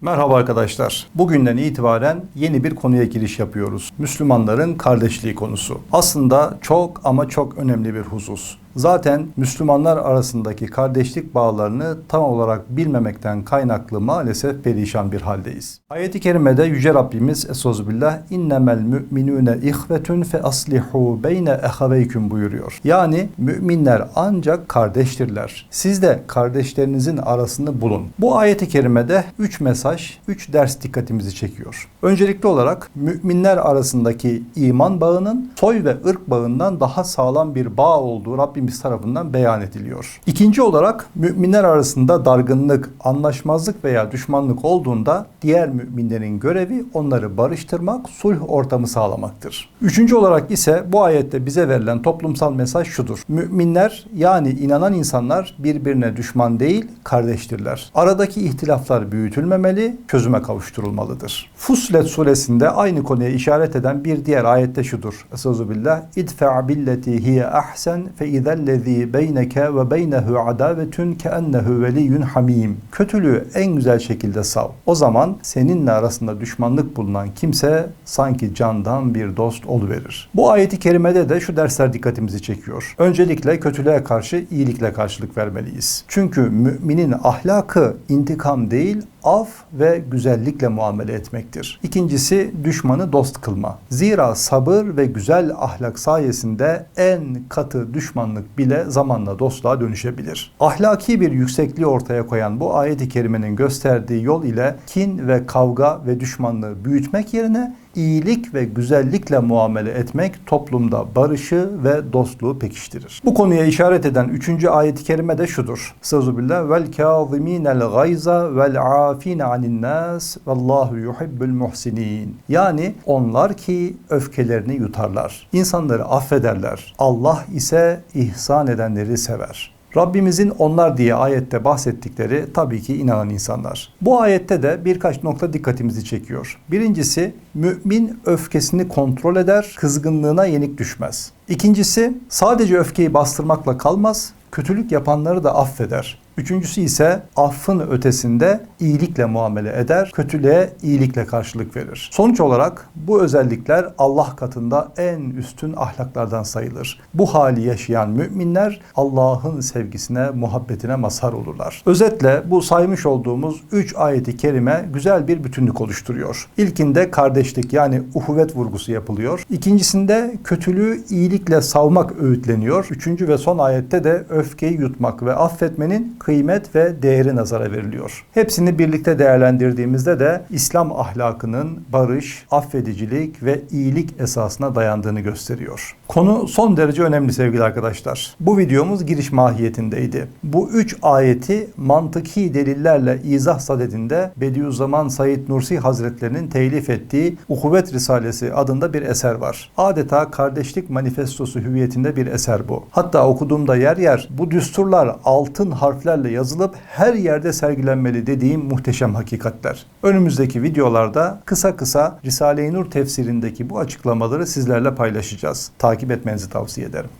Merhaba arkadaşlar. Bugünden itibaren yeni bir konuya giriş yapıyoruz. Müslümanların kardeşliği konusu. Aslında çok ama çok önemli bir husus. Zaten Müslümanlar arasındaki kardeşlik bağlarını tam olarak bilmemekten kaynaklı maalesef perişan bir haldeyiz. Ayet-i kerimede Yüce Rabbimiz Esozbillah innemel müminune ihvetun fe aslihu beyne ehaveyküm buyuruyor. Yani müminler ancak kardeştirler. Siz de kardeşlerinizin arasını bulun. Bu ayet-i kerimede 3 mesaj, 3 ders dikkatimizi çekiyor. Öncelikli olarak müminler arasındaki iman bağının soy ve ırk bağından daha sağlam bir bağ olduğu Rabbimiz tarafından beyan ediliyor. İkinci olarak müminler arasında dargınlık, anlaşmazlık veya düşmanlık olduğunda diğer müminlerin görevi onları barıştırmak, sulh ortamı sağlamaktır. Üçüncü olarak ise bu ayette bize verilen toplumsal mesaj şudur. Müminler yani inanan insanlar birbirine düşman değil, kardeştirler. Aradaki ihtilaflar büyütülmemeli, çözüme kavuşturulmalıdır. Fussilet suresinde aynı konuya işaret eden bir diğer ayette şudur. Estağfirullah. İdfa billeti hiye ahsen fe izellezî beyneke ve beynehu adavetun keennehu veliyyun hamim. Kötülüğü en güzel şekilde sav. O zaman seninle arasında düşmanlık bulunan kimse sanki candan bir dost oluverir. Bu ayeti kerimede de şu dersler dikkatimizi çekiyor. Öncelikle kötülüğe karşı iyilikle karşılık vermeliyiz. Çünkü müminin ahlakı intikam değil, af ve güzellikle muamele etmektir. İkincisi düşmanı dost kılma. Zira sabır ve güzel ahlak sayesinde en katı düşmanlık bile zamanla dostluğa dönüşebilir. Ahlaki bir yüksekliği ortaya koyan bu ayet-i kerimenin gösterdiği yol ile kin ve kavga ve düşmanlığı büyütmek yerine iyilik ve güzellikle muamele etmek toplumda barışı ve dostluğu pekiştirir. Bu konuya işaret eden üçüncü ayet-i kerime de şudur. Sözübillah vel kâzimînel gayza vel afîne anin nâs vallahu yuhibbul muhsinin. Yani onlar ki öfkelerini yutarlar. İnsanları affederler. Allah ise ihsan edenleri sever. Rabbimizin onlar diye ayette bahsettikleri tabii ki inanan insanlar. Bu ayette de birkaç nokta dikkatimizi çekiyor. Birincisi mümin öfkesini kontrol eder, kızgınlığına yenik düşmez. İkincisi sadece öfkeyi bastırmakla kalmaz, kötülük yapanları da affeder. Üçüncüsü ise affın ötesinde iyilikle muamele eder, kötülüğe iyilikle karşılık verir. Sonuç olarak bu özellikler Allah katında en üstün ahlaklardan sayılır. Bu hali yaşayan müminler Allah'ın sevgisine, muhabbetine mazhar olurlar. Özetle bu saymış olduğumuz üç ayeti kerime güzel bir bütünlük oluşturuyor. İlkinde kardeşlik yani uhuvvet vurgusu yapılıyor. İkincisinde kötülüğü iyilikle savmak öğütleniyor. Üçüncü ve son ayette de öfkeyi yutmak ve affetmenin kıymet ve değeri nazara veriliyor. Hepsini birlikte değerlendirdiğimizde de İslam ahlakının barış, affedicilik ve iyilik esasına dayandığını gösteriyor. Konu son derece önemli sevgili arkadaşlar. Bu videomuz giriş mahiyetindeydi. Bu üç ayeti mantıki delillerle izah sadedinde Bediüzzaman Said Nursi Hazretlerinin telif ettiği Uhuvvet Risalesi adında bir eser var. Adeta kardeşlik manifestosu hüviyetinde bir eser bu. Hatta okuduğumda yer yer bu düsturlar altın harflerle yazılıp her yerde sergilenmeli dediğim muhteşem hakikatler. Önümüzdeki videolarda kısa kısa Risale-i Nur tefsirindeki bu açıklamaları sizlerle paylaşacağız. Takip etmenizi tavsiye ederim.